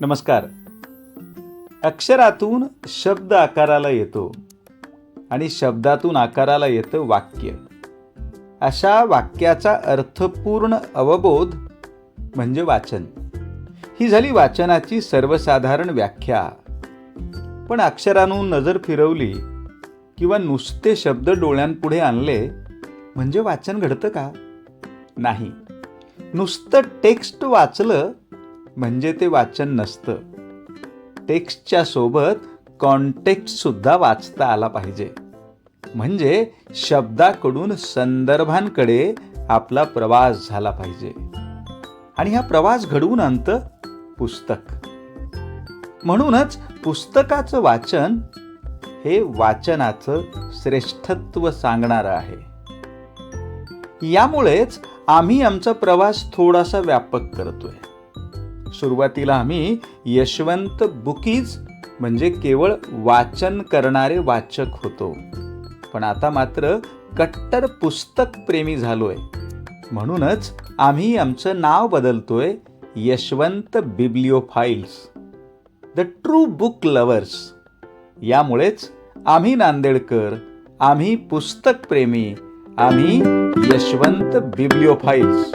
नमस्कार. अक्षरातून शब्द आकाराला येतो आणि शब्दातून आकाराला येतं वाक्य. अशा वाक्याचा अर्थपूर्ण अवबोध म्हणजे वाचन. ही झाली वाचनाची सर्वसाधारण व्याख्या. पण अक्षरांहून नजर फिरवली किंवा नुसते शब्द डोळ्यांपुढे आणले म्हणजे वाचन घडतं का? नाही. नुसतं टेक्स्ट वाचलं म्हणजे ते वाचन नसतं. टेक्स्टच्या सोबत कॉन्टेक्स्ट सुद्धा वाचता आला पाहिजे. म्हणजे शब्दाकडून संदर्भांकडे आपला प्रवास झाला पाहिजे. आणि हा प्रवास घडवून आणतं पुस्तक. म्हणूनच पुस्तकाचं वाचन हे वाचनाचं श्रेष्ठत्व सांगणारं आहे. यामुळेच आम्ही आमचा प्रवास थोडासा व्यापक करतोय. सुरुवातीला आम्ही यशवंत बुकीज म्हणजे केवळ वाचन करणारे वाचक होतो. पण आता मात्र कट्टर पुस्तक प्रेमी झालोय. म्हणूनच आम्ही आमचं नाव बदलतोय Yashwant bibliophiles the true book lovers. यामुळेच आम्ही नांदेडकर आम्ही पुस्तक प्रेमी आम्ही यशवंत बिब्लिओफाईल्स